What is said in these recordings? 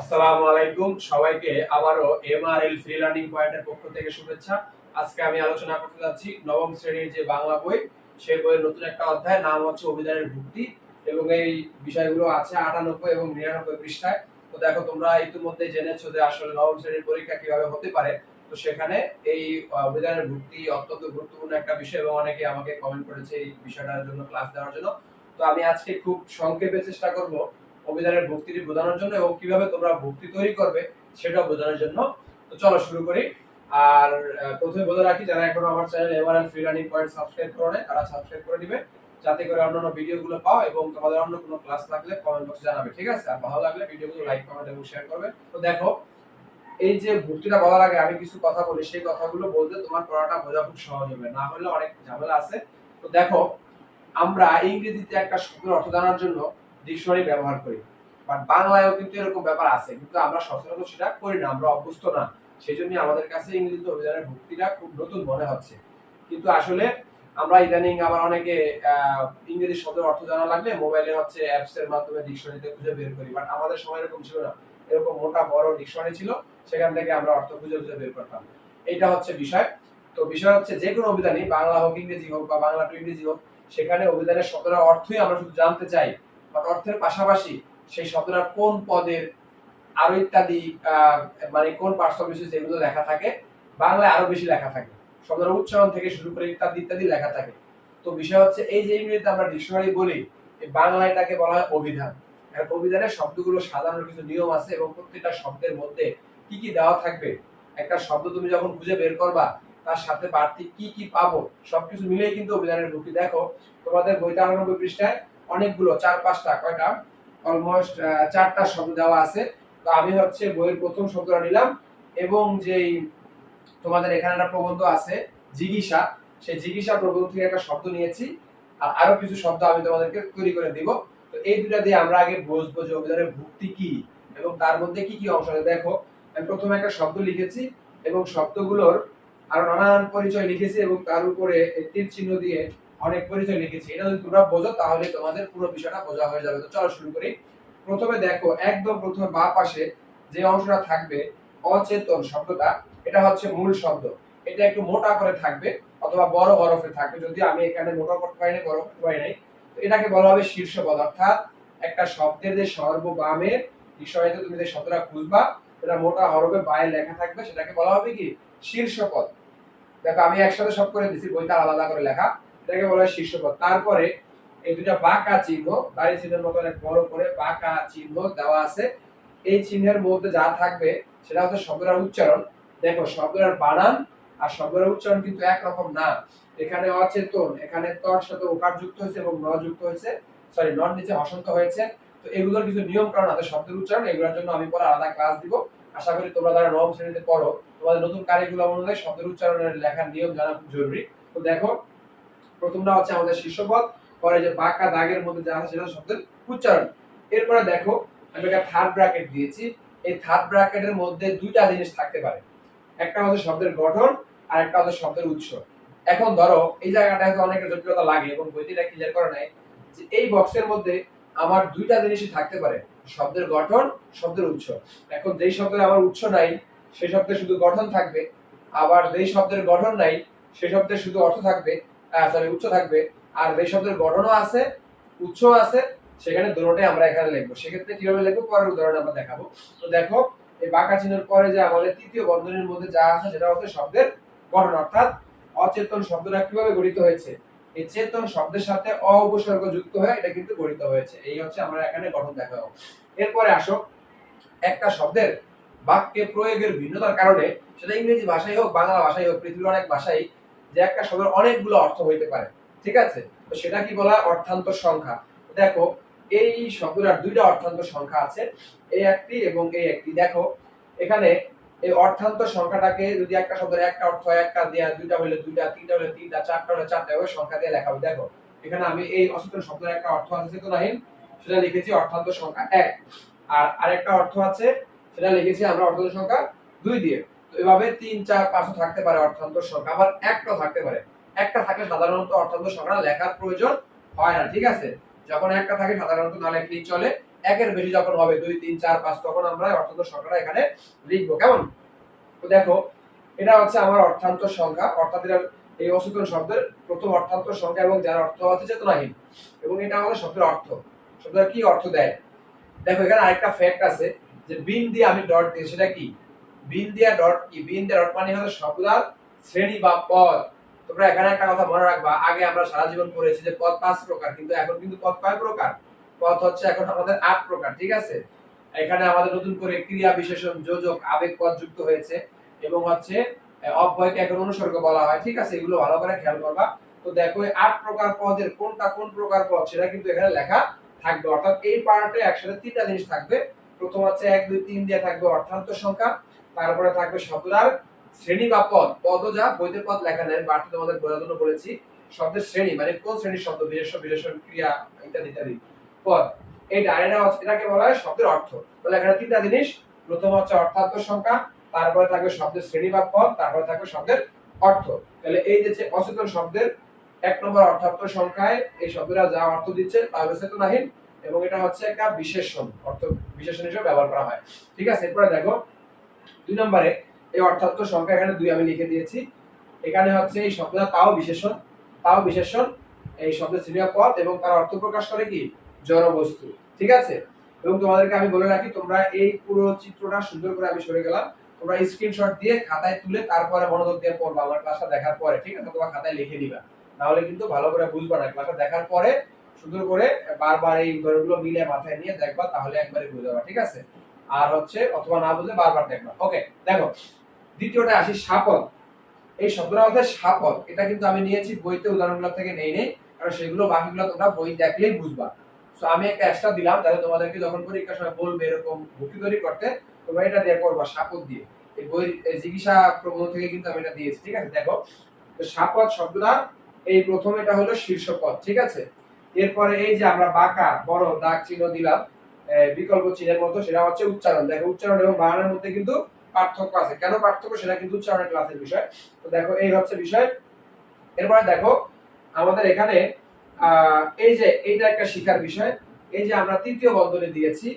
আসসালামু আলাইকুম। সবাইকে আবারও এমআরএল ফ্রি লার্নিং পয়েন্টের পক্ষ থেকে শুভেচ্ছা। আজকে আমি আলোচনা করতে যাচ্ছি নবম শ্রেণির যে বাংলা বই সেই বইয়ের নতুন একটা অধ্যায়, নাম হচ্ছে ভুক্তি এবং এই বিষয়গুলো আছে আটানব্বই এবং নিরানব্বই পৃষ্ঠায়। তো দেখো, তোমরা ইতিমধ্যে জেনেছো যে আসলে নবম শ্রেণির পরীক্ষা কীভাবে হতে পারে। তো সেখানে এই অভিধানের ভুক্তি অত্যন্ত গুরুত্বপূর্ণ একটা বিষয় এবং অনেকে আমাকে কমেন্ট করেছে এই বিষয়টার জন্য ক্লাস দেওয়ার জন্য। তো আমি আজকে খুব সংক্ষেপে চেষ্টা করব। অভিধানের ভক্তিটি বোঝানোর জন্য এবং কীভাবে তোমরা ভক্তি তৈরি করবে সেটা বোঝানোর জন্য। তো চলো শুরু করি। আর প্রথমে বলে রাখি, যারা এখনও আমার channel MRL free learning point subscribe করে নেয় তারা সাবস্ক্রাইব করে দিবে যাতে করে অন্যান্য ভিডিওগুলো পাও এবং তোমাদের অন্য কোনো ক্লাস লাগলে কমেন্ট বক্সে জানাবে, ঠিক আছে? আর ভালো লাগলে ভিডিওগুলো লাইক কমেন্ট এবং শেয়ার করবে। তো দেখো, এই যে ভর্তিটা বলার আগে আমি কিছু কথা বলি, সেই কথাগুলো বলতে তোমার পড়াটা বোঝা খুব সহজ হবে, না হলে অনেক ঝামেলা আছে। তো দেখো, আমরা ইংরেজিতে একটা শব্দের অর্থ জানার জন্য ডিকশনারি ব্যবহার করি। বাট বাংলায়ও কিন্তু এরকম ব্যাপার আছে, কিন্তু আমরা সচরাচর সেটা করি না, আমরা অভ্যস্ত না। সেই জন্য আমাদের কাছে ইংরেজিতে অভিধানের ভক্তিটা খুব নতুন মনে হচ্ছে। কিন্তু আসলে আমরা ইদানিং আবার অনেকে ইংরেজি শব্দের অর্থ জানা লাগলে মোবাইলে হচ্ছে অ্যাপস এর মাধ্যমে ডিকশনারিতে খুঁজে বের করি। বাট আমাদের সময় এরকম ছিল না। এরকম মোটা বড় ডিকশনারি ছিল, সেখান থেকে আমরা অর্থ খুঁজে খুঁজে বের করতাম। এটা হচ্ছে বিষয়। তো বিষয় হচ্ছে যে কোনো অভিধানই, বাংলা হোক, ইংরেজি হোক বা বাংলা টু ইংরেজি হোক, সেখানে অভিধানের শব্দের অর্থই আমরা শুধু জানতে চাই। বাট অর্থের পাশাপাশি সেই শব্দটা কোন পদের আরও ইত্যাদি মানে কোন বিশেষ এগুলো লেখা থাকে, বাংলায় আরও বেশি লেখা থাকে। শব্দের উচ্চারণ থেকে শুরু করে ইত্যাদি ইত্যাদি লেখা থাকে। তো বিষয় হচ্ছে এই যে ইংরেজিতে আমরা ডিকশনারি বলি বাংলায় এটাকে বলা হয় অভিধান। অভিধানের শব্দগুলো সাধারণ কিছু নিয়ম আছে এবং প্রত্যেকটা শব্দের মধ্যে কি কি দেওয়া থাকবে? একটা শব্দ তুমি যখন খুঁজে বের করবা, তার সাথে বাড়তি কি কি পাবো, সবকিছু মিলেই কিন্তু অভিধানের বুকি দেখো। তোমাদের বইতে আটানব্বই পৃষ্ঠায় অনেকগুলো, চার পাঁচটা, কয়টা? অলমোস্ট চারটা শব্দ দেওয়া আছে। তো আমি হচ্ছে বইয়ের প্রথম শব্দটা নিলাম এবং যেই তোমাদের এখানে একটা প্রবন্ধ আছে জিজ্ঞাসা সেই জিজ্ঞাসা প্রবন্ধ থেকে একটা শব্দ নিয়েছি। আর আরও কিছু শব্দ আমি তোমাদেরকে তৈরি করে দিব। তো এই দুটা দিয়ে আমরা আগে বুঝব যে অভিধানের ভুক্তি কি এবং তার মধ্যে কি কি অংশ দেখো, আমি প্রথমে একটা শব্দ লিখেছি এবং শব্দগুলোর আরও নানান পরিচয় লিখেছি এবং তার উপরে তীর চিহ্ন দিয়ে অনেক পরিচয় লিখেছি। এটা যদি তোমরা বোঝো, তাহলে তোমাদের পুরো বিষয়টা বোঝা হয়ে যাবে। তো চলো শুরু করি। প্রথমে দেখো, একদম প্রথমে বা পাশে যে অংশটা থাকবে, অচেতন শব্দটা, এটা হচ্ছে মূল শব্দ। এটা একটু মোটা করে থাকবে অথবা বড় হরফে থাকবে। যদি আমি এখানে মোটা করতে পারি না বড় করতে পারি নাই এটাকে বলা হবে শীর্ষ পদ। অর্থাৎ একটা শব্দের যে সর্ববামে ডিকশনারিতে তুমি যে শব্দটা খুঁজবা, সেটা মোটা হরফে বায়ে লেখা থাকবে। সেটাকে বলা হবে কি? শীর্ষ পদ। দেখো, আমি একসাথে সব করে দিছি, বইটা আলাদা করে লেখা। এটাকে বলা হয় শীর্ষপদ। তারপরে এই দুটা বাঁকা চিহ্ন, দাড়ি চিহ্নের মতো অনেক বড় করে বাঁকা চিহ্ন দেওয়া আছে। এই চিহ্নের মধ্যে যা থাকবে সেটা হচ্ছে শব্দের উচ্চারণ। দেখো, শব্দের বানান আর শব্দের উচ্চারণ কিন্তু একরকম না। এখানে অচেতন, এখানে তর সাথে ওকার যুক্ত হয়েছে এবং ন যুক্ত হয়েছে। সরি নন নিচে হসন্ত হয়েছে। তো এগুলোর কিছু নিয়ম কারণ আছে শব্দের উচ্চারণ, এগুলোর জন্য আমি পরে আলাদা ক্লাস দিব। আশা করি তোমরা যারা নবম শ্রেণীতে পড়ো, তোমাদের নতুন কারিগুলো অনুযায়ী শব্দের উচ্চারণের লেখার নিয়ম জানা খুব জরুরি। তো দেখো প্রথমটা হচ্ছে আমাদের শীর্ষপদ, পরে যে বাঁকা দাগের মধ্যে যা আছে সেটা শব্দের উচ্চারণ। এরপরে দেখো, আমি একটা থার্ড ব্র্যাকেট দিয়েছি। এই থার্ড ব্র্যাকেটের মধ্যে দুইটা জিনিস থাকতে পারে। একটা হচ্ছে শব্দের গঠন, আর একটা হচ্ছে শব্দের উৎস। এখন ধরো, এই জায়গাটা হয়তো অনেকের জটিলতা লাগে এবং বইতে এটা ক্লিয়ার করে নাই যে এই বক্সের মধ্যে আমার দুইটা জিনিসই থাকতে পারে। শব্দের গঠন, শব্দের উৎস। এখন যেই শব্দের আমার উৎস নাই, সেই শব্দের শুধু গঠন থাকবে। আবার যেই শব্দের গঠন নাই, সেই শব্দের শুধু অর্থ থাকবে। সরি উৎস থাকবে। আর যেই শব্দের গঠনও আছে উৎস আছে, সেখানে দুটোটাই আমরা এখানে লিখব। সেক্ষেত্রে কীভাবে লিখব? পরের উদাহরণ আমরা দেখাবো। তো দেখো, এই বাঁকা চিহ্নের পরে যে আমাদের তৃতীয় বন্ধনীর মধ্যে যা আছে, সেটা হচ্ছে শব্দের গঠন। অর্থাৎ অচেতন শব্দটা কীভাবে গঠিত হয়েছে? এই চেতন শব্দের সাথে অ উপসর্গ যুক্ত হয়ে এটা কিন্তু গঠিত হয়েছে। এই হচ্ছে আমরা এখানে গঠন দেখাবো। এরপরে আসো, একটা শব্দের বাক্যে প্রয়োগের ভিন্নতার কারণে, সেটা ইংরেজি ভাষায় হোক, বাংলা ভাষায় হোক, পৃথিবীর অনেক ভাষায় যে একটা শব্দের অনেকগুলো অর্থ হইতে পারে। ঠিক আছে? তো সেটা কি বলা অর্থান্ত সংখ্যা। দেখো, এই শব্দটার দুইটা অর্থান্ত সংখ্যা আছে। এই একটি এবং এই একটি। দেখো, এখানে এই অর্থান্তর সংখ্যাটাকে যদি একটা শব্দের একটা অর্থ একটা দেয়া, দুইটা হলে দুইটা, তিনটা হলে তিনটা, চারটা হলে চারটা, এভাবে সংখ্যা দিয়ে লেখা হবে দেখো, এখানে আমি এই অচেতন শব্দের একটা অর্থ আছে চেতনাহীন সেটা লিখেছি অর্থান্তর সংখ্যা এক। আর আরেকটা অর্থ আছে, সেটা লিখেছি আমরা অর্থান্তর সংখ্যা দুই দিয়ে। তো এভাবে তিন, চার, পাঁচও থাকতে পারে অর্থান্তর সংখ্যা আবার একটা থাকতে পারে। একটা থাকলে সাধারণত অর্থান্তর সংখ্যা লেখার প্রয়োজন হয় না, ঠিক আছে? যখন একটা থাকে সাধারণত না লেখলেই চলে। একের বেশি যখন হবে, দুই, তিন, চার, পাঁচ, তখন আমরা অর্থান্ত সংখ্যাটা এখানে লিখব। কেমন? তো দেখো, এটা হচ্ছে আমার অর্থান্ত সংখ্যা। অর্থাৎ এটা এই অচেতন শব্দের প্রথম অর্থান্ত সংখ্যা এবং যার অর্থ হচ্ছে চেতনাহীন। এবং এটা আমাদের শব্দের অর্থ। শব্দের কি অর্থ দেয়? দেখো, এখানে আরেকটা ফ্যাক্ট আছে যে বিন দিয়ে আমি ডট দিই, সেটা কি? বিন দিয়া ডট কি বিন দিয়া ডট মানে হলো শব্দার শ্রেণি বা পদ। তোমরা এখানে একটা কথা মনে রাখবা, আগে আমরা সারা জীবন পড়েছি যে পদ পাঁচ প্রকার, কিন্তু এখন কিন্তু পদ কয় প্রকার? পদ হচ্ছে এখন আমাদের আট প্রকার, ঠিক আছে? এখানে আমাদের নতুন করে ক্রিয়া বিশেষণ, যোজক, আবেগ পদ যুক্ত হয়েছে এবং হচ্ছে অব্যয়কে এখন অনুসর্গ বলা হয়, ঠিক আছে? এগুলো ভালো করে খেয়াল করবা। তো দেখো আট প্রকার পদের কোনটা কোন প্রকার পদ, সেটা কিন্তু এখানে লেখা থাকবে। অর্থাৎ এই পার্টে একসাথে তিনটা জিনিস থাকবে। প্রথম হচ্ছে এক, দুই, তিন দিয়ে থাকবে অর্থান্ত সংখ্যা। তারপরে থাকবে শব্দার শ্রেণি বা পদ। পদ যা বইতে পদ লেখা নেই, বাড়তি তোমাদের বোঝার জন্য বলেছি। শব্দের শ্রেণি মানে কোন শ্রেণির শব্দ বিশেষ বিশেষণ, ক্রিয়া, ইত্যাদি ইত্যাদি। পদ। এই ডায়না এটাকে বলা হয় শব্দের অর্থ। তাহলে এখানে তিনটা জিনিস, প্রথম হচ্ছে অর্থান্ত সংখ্যা, তারপরে থাকবে শব্দের শ্রেণি বা পদ, তারপরে থাকবে শব্দের অর্থ। তাহলে এই যে অচেতন শব্দের এক নম্বর অর্থাত্ম সংখ্যায় এই শব্দটা যা অর্থ দিচ্ছে, তা হচ্ছে চেতনাহীন এবং এটা হচ্ছে একটা বিশেষণ, অর্থ বিশেষণ হিসেবে ব্যবহার করা হয়। ঠিক আছে, এরপরে দেখো দুই নম্বরে এই অর্থাত্ম সংখ্যা এখানে দুই আমি লিখে দিয়েছি। এখানে হচ্ছে এই শব্দটা তাও বিশেষণ তাও বিশেষণ, এই শব্দের শ্রেণি বা পদ এবং তার অর্থ প্রকাশ করে কি? জড় বস্তু ঠিক আছে? এবং তোমাদেরকে আমি বলে রাখি, তোমরা এই পুরো চিত্রটা সুন্দর করে আমি সরে গেলাম। তোমরা স্ক্রিনশট দিয়ে খাতায় তুলে তারপরে মনোযোগ দিয়ে পড়বা আমার ক্লাসটা দেখার পরে, ঠিক আছে? তোমার খাতায় লিখে দিবা নাহলে কিন্তু ভালো করে বুঝবা না। ক্লাসটা দেখার পরে সুন্দর করে বারবার এই উদাহরণগুলো মিলে মাথায় নিয়ে দেখবা, তাহলে একবারে বুঝে ঠিক আছে? আর হচ্ছে অথবা না বুঝলে বারবার দেখবা। ওকে দেখো, দ্বিতীয়টা আসি সাপদ এই শব্দটা হচ্ছে সাপদ এটা কিন্তু আমি নিয়েছি বইতে, উদাহরণগুলো থেকে নেই নেই, কারণ সেগুলো বাকিগুলো তোমরা বই দেখলেই বুঝবা। তো আমি একটা এক্সট্রা দিলাম যাতে তোমাদেরকে যখন পরীক্ষার সময় বলবে এরকম ভর্তি তৈরি করতে, তোমরা এটা দিয়ে করবা সাপদ দিয়ে। এই বই, এই চিকিৎসা প্রবন্ধ থেকে কিন্তু আমি এটা দিয়েছি, ঠিক আছে? দেখো, তো সাপদ শব্দটা, এই প্রথম এটা হলো শীর্ষপদ, ঠিক আছে? এরপরে এই যে আমরা বাঁকা, বড়, দাগ, চিহ্ন দিলাম বিকল্প চিহ্নের মতো, সেটা হচ্ছে উচ্চারণ। দেখো, উচ্চারণ এবং বানানের মধ্যে কিন্তু পার্থক্য আছে। কেন পার্থক্য? সেটা কিন্তু উচ্চারণের ক্লাসের বিষয়। তো দেখো, এই হচ্ছে বিষয়। এরপরে দেখো, আমাদের এখানে এই যে, এইটা একটা শিখার বিষয়। এই যে আমরা তৃতীয় বন্ধনী দিয়েছি,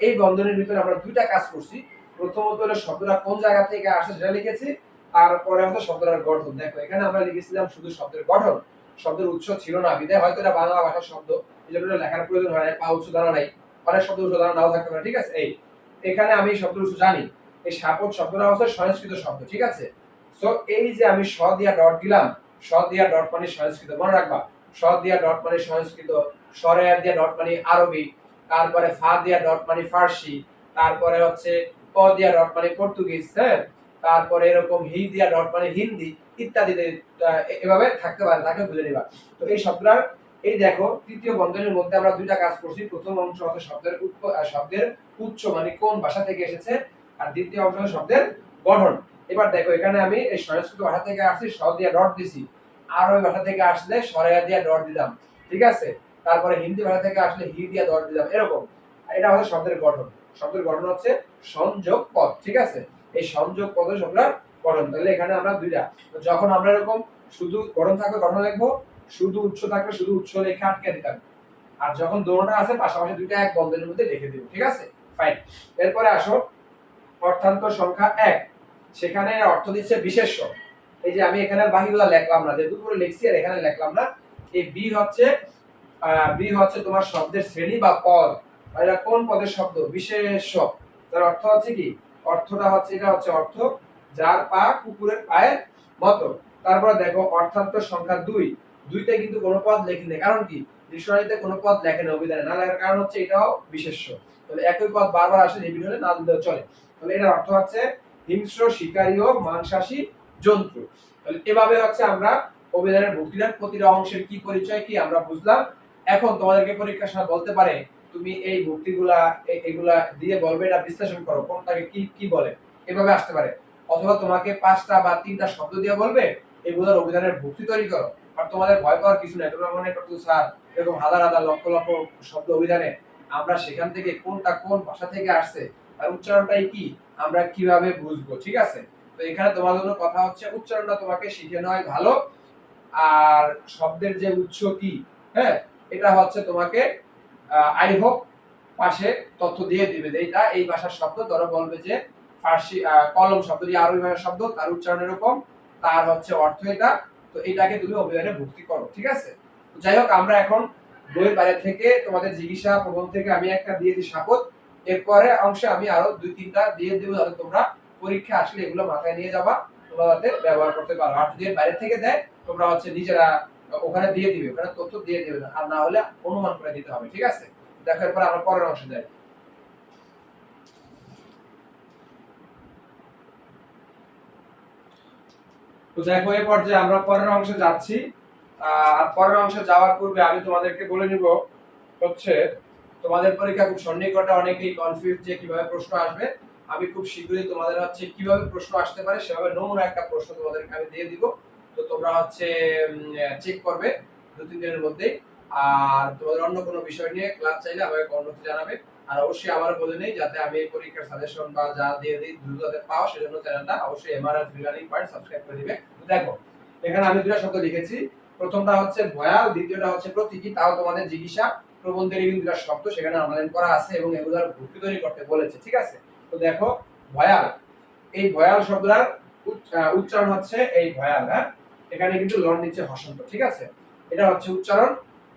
এই বন্ধনের ভিতরে আমরা দুইটা কাজ করছি। প্রথমত হলো শব্দটা কোন জায়গা থেকে আসে সেটা লিখেছি তারপরে হচ্ছে শব্দটার গঠন। দেখো, এখানে আমরা লিখেছিলাম শুধু শব্দের গঠন। শব্দের উৎস ছিল না। বিদায় হয়তো এটা বাংলা ভাষার শব্দ, এই জন্য লেখার প্রয়োজন হয় না পা উৎস দ্বারা নাই। অনেক শব্দ নাও থাকতে পারে, ঠিক আছে? এই, এখানে আমি উৎস জানি। এই শব্দটা হচ্ছে সংস্কৃত শব্দ, ঠিক আছে? সো এই যে আমি স দিয়া ডট দিলাম, স দিয়া ডট মানে সংস্কৃত, মনে রাখবা? স দিয়া ডট মানে সংস্কৃত দিয়া ডট মানে আরবি, তারপরে ফা দিয়া ডট মানে ফার্সি, তারপরে হচ্ছে প দিয়া ডট মানে পর্তুগিজ হ্যাঁ? তারপরে এরকম হি দিয়া ডট মানে হিন্দি ইত্যাদি এভাবে থাকতে পারে, তাকে বুঝে নিবা। তো এই শব্দটার এই দেখো, তৃতীয় বন্ধনের মধ্যে আমরা দুইটা কাজ করছি। প্রথম অংশ হচ্ছে শব্দের শব্দের উচ্চ মানে কোন ভাষা থেকে এসেছে, আর দ্বিতীয় অংশ শব্দের গঠন। এবার দেখো, এখানে আমি এই সংস্কৃত ভাষা থেকে আসছি স দিয়া ডট দিছি। আর ওই ভাষা থেকে আসলে সরেয়া দিয়া ডট দিলাম, ঠিক আছে? তারপরে হিন্দি ভাষা থেকে আসলে হি দিয়া ডট দিলাম, এরকম। এটা হচ্ছে শব্দের গঠন। শব্দের গঠন হচ্ছে সংযোগ পদ, ঠিক আছে? এই সংযোগ পদের শব্দের গঠন। তাহলে এখানে আমরা দুইটা। যখন আমরা এরকম শুধু গঠন থাকবে, গঠন লিখব শুধু উচ্চ থাকবে, শুধু উচ্চ লেখা আটকে দিতাম আর যখন দোনোটা আছে, পাশাপাশি দুইটা এক বন্ধনের মধ্যে রেখে দিব, ঠিক আছে? ফাইন এরপরে আসো অর্থান্ত সংখ্যা এক। সেখানে অর্থ দিচ্ছে বিশেষ্য। এই যে আমি এখানে বাকিগুলো লেখলাম না যে দুপুরে লিখছি আর এখানে লেখলাম না, এই বি হচ্ছে বি হচ্ছে তোমার শব্দের শ্রেণি বা পদ। এটা কোন পদের শব্দ? বিশেষ্য। তার অর্থ হচ্ছে কি? অর্থটা হচ্ছে, এটা হচ্ছে অর্থ যার পা কুকুরের পায়ের মতো। তারপরে দেখো, অর্থান্ত সংখ্যা দুই। দুইতে কিন্তু কোনো পদ লেখি নেই। কারণ কি? ডিকশনারিতে কোনো পদ লেখে না অভিধানে। না লেখার কারণ হচ্ছে এটাও বিশেষ্য। তাহলে একই পদ বারবার আসে রিপিট হলে না দিলেও চলে। তাহলে এটার অর্থ হচ্ছে হিংস্র, শিকারী ও মাংসাশী জন্তু তাহলে এভাবে হচ্ছে আমরা অভিধানের ভক্তিদার প্রতিটা অংশের কি পরিচয় কি আমরা বুঝলাম। এখন তোমাদেরকে পরীক্ষার সময় বলতে পারে, তুমি এই ভক্তিগুলা এগুলা দিয়ে বলবে এটা বিশ্লেষণ করো, কোনটাকে কি কি বলে। এভাবে আসতে পারে। অথবা তোমাকে পাঁচটা বা তিনটা শব্দ দিয়ে বলবে, এগুলোর অভিধানের ভক্তি তৈরি করো। আর তোমাদের ভয় পাওয়ার কিছু নাই। তোমরা মনে করছ স্যার, এরকম হাজার হাজার লক্ষ লক্ষ শব্দ অভিধানে আমরা সেখান থেকে কোনটা কোন ভাষা থেকে আসছে আর উচ্চারণটাই কি, আমরা কীভাবে বুঝব, ঠিক আছে? তো এখানে তোমার জন্য কথা হচ্ছে, উচ্চারণটা তোমাকে শিখে নেওয়াই ভালো। আর শব্দের যে উৎস কি হ্যাঁ এটা হচ্ছে তোমাকে আই হোপ পাশে তথ্য দিয়ে দিবে যে এটা এই ভাষার শব্দ। ধরো বলবে যে ফার্সি কলম শব্দ দিয়ে আরবি ভাষার শব্দ, তার উচ্চারণ এরকম, তার হচ্ছে অর্থ এটা। তো এটাকে তুমি অভিধানে ভর্তি করো, ঠিক আছে? যাই হোক, আমরা এখন বইয়ের বাইরে থেকে তোমাদের জিজ্ঞাসা প্রবন্ধ থেকে আমি একটা দিয়েছি সাপত এরপরে অংশে আমি আরও দুই তিনটা দিয়ে দেবো যাতে তোমরা পরীক্ষা আসলে এগুলো মাথায় নিয়ে যাবা, তোমরা যাতে ব্যবহার করতে পারো। আর যদি বাইরে থেকে দেয়, তোমরা হচ্ছে নিজেরা ওখানে দিয়ে দিবে, ওখানে তথ্য দিয়ে দিবে আর না হলে অনুমান করে দিতে হবে, ঠিক আছে? দেখার এরপর আমরা পরের অংশে যাই। তো দেখো এই পর্যায়ে আমরা পরের অংশে যাচ্ছি। আর পরের অংশে যাওয়ার পূর্বে আমি তোমাদেরকে বলে নিব হচ্ছে, তোমাদের পরীক্ষা খুব সন্নিকটে অনেকেই কনফিউজ যে কীভাবে প্রশ্ন আসবে। আমি খুব শীঘ্রই তোমাদের হচ্ছে কীভাবে প্রশ্ন আসতে পারে সেভাবে নমুনা একটা প্রশ্ন তোমাদেরকে আমি দিয়ে দিব। তো তোমরা হচ্ছে চেক করবে দু তিন দিনের মধ্যেই। আর তোমাদের অন্য কোনো বিষয় নিয়ে ক্লাস চাইলে আমাকে কর্মসূচি জানাবে। আর অবশ্যই আমার বলে নেই, যাতে আমি এই পরীক্ষার সাজেশন বা যা দিয়ে দিই দ্রুত যাতে পাও, সেজন্য চ্যানেলটা অবশ্যই এমআরএল ফ্রি পয়েন্ট সাবস্ক্রাইব করে দিবে। দেখো, এখানে আমি দুটো শব্দ লিখেছি। প্রথমটা হচ্ছে ভয়াল, দ্বিতীয়টা হচ্ছে প্রতীকী, তাও তোমাদের জিজ্ঞাসা। প্রবন্ধের কিন্তু দুটা শব্দ, সেখানে অনলাইন করা আছে এবং এগুলোর ভর্তি তৈরি করতে বলেছে, ঠিক আছে? তো দেখো, ভয়াল। এই ভয়াল শব্দটার উচ্চারণ হচ্ছে এই ভয়াল হ্যাঁ? এখানে কিন্তু লন নিচে হসন্ত, ঠিক আছে? এটা হচ্ছে উচ্চারণ।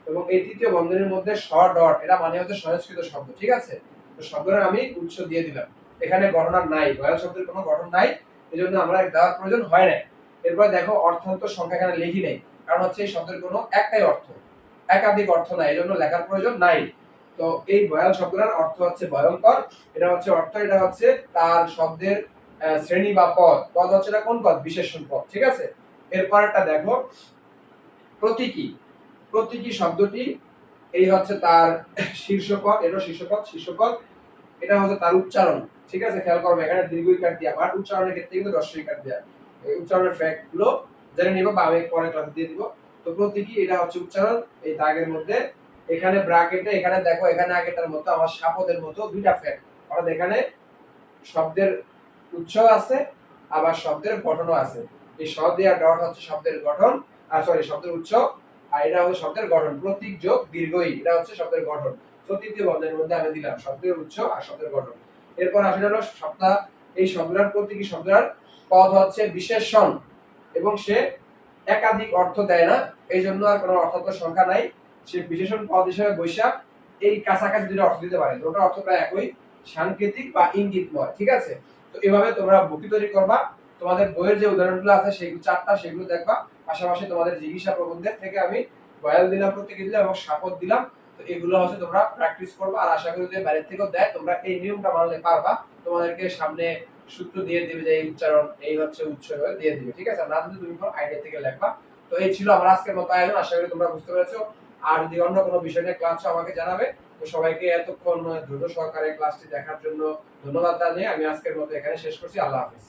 এবং এই তৃতীয় বন্ধনীর মধ্যে স ডট, এটা মানে হচ্ছে সংস্কৃত শব্দ, ঠিক আছে? তো শব্দের আমি উৎস দিয়ে দিলাম। এখানে আর নাই, ভয়াল শব্দের কোনো গঠন নাই এই জন্য আমরা দেওয়ার প্রয়োজন হয় না এরপর দেখো অর্থান্ত সংখ্যা এখানে লিখি নেই, কারণ হচ্ছে এই শব্দের কোনো একটাই অর্থ, একাধিক অর্থ নাই এই জন্য লেখার প্রয়োজন নাই। তো এই ভয়াল শব্দটার অর্থ হচ্ছে ভয়ঙ্কর, এটা হচ্ছে অর্থ, এটা হচ্ছে তার শব্দের শ্রেণি বা পদ। পদ হচ্ছে এটা কোন পদ? বিশেষণ পদ, ঠিক আছে? এরপর এরপরটা দেখো, প্রতীকী। প্রতীকী শব্দটি, এই হচ্ছে তার শীর্ষপদ এটা শীর্ষপদ শীর্ষপদ। এটা হচ্ছে তার উচ্চারণ, ঠিক আছে? খেয়াল করবে এখানে দীর্ঘ ইকার দিয়া, বাট উচ্চারণের ক্ষেত্রে কিন্তু হ্রস্ব ইকার দেয়া। এই উচ্চারণের ফ্যাক্টগুলো জেনে নিব, বা আমি পরে ক্লাসে দিয়ে দিব। তো প্রতীকী, এটা হচ্ছে উচ্চারণ, এই দাগের মধ্যে। এখানে ব্র্যাকেটে এখানে দেখো, এখানে আগেটার মতো, আমার সাপদের মতো দুইটা ফ্যাক্ট অর্থাৎ এখানে শব্দের উৎস আছে, আবার শব্দের গঠনও আছে। এই শব্দ দেওয়া ডট হচ্ছে শব্দের গঠন, আর সরি শব্দের উৎস আর এটা হচ্ছে শব্দের গঠন। প্রতীক যোগ দীর্ঘই, এটা হচ্ছে শব্দের গঠন। তো তৃতীয় বন্ধনের মধ্যে আমি দিলাম শব্দের উৎস আর শব্দের গঠন। এরপর আসলে হলো শব্দা এই শব্দটার প্রতীকী শব্দটার পদ হচ্ছে বিশেষণ এবং সে একাধিক অর্থ দেয় না। এই জন্য আর কোনো অর্থাৎ সংখ্যা নাই। সে বিশেষণ পদ হিসেবে বৈশাখ, এই কাছাকাছি দুটো অর্থ দিতে পারে। দুটো অর্থ প্রায় একই, সাংকেতিক বা ইঙ্গিতময়, ঠিক আছে? তো এভাবে তোমরা বকি তৈরি করবা। তোমাদের বইয়ের যে উদাহরণগুলো আছে সেগুলো চারটা, সেগুলো দেখবা। পাশাপাশি তোমাদের জিজ্ঞাসা প্রবন্ধের থেকে আমি বয়াল দিলাম প্রত্যেকে দিলাম এবং সাপত দিলাম। তো এগুলো হচ্ছে তোমরা প্র্যাকটিস করবা আর আশা করি যে বাইরের থেকেও দেয়। তোমরা এই নিয়মটা মানলে পারবা। তোমাদেরকে সামনে সূত্র দিয়ে দিবে যে এই উচ্চারণ, এই হচ্ছে উচ্চ দিয়ে দিবে, ঠিক আছে? না যদি তুমি কোনো আইডিয়া থেকে লেখবা। তো এই ছিল আমার আজকের মতো আয়োজন। আশা করি তোমরা বুঝতে পেরেছ। আর যদি অন্য কোনো বিষয় নিয়ে ক্লাস আমাকে জানাবে, তো সবাইকে এতক্ষণ ধৈর্য সহকারে ক্লাসটি দেখার জন্য ধন্যবাদ জানিয়ে আমি আজকের মতো এখানে শেষ করছি। আল্লাহ হাফিজ।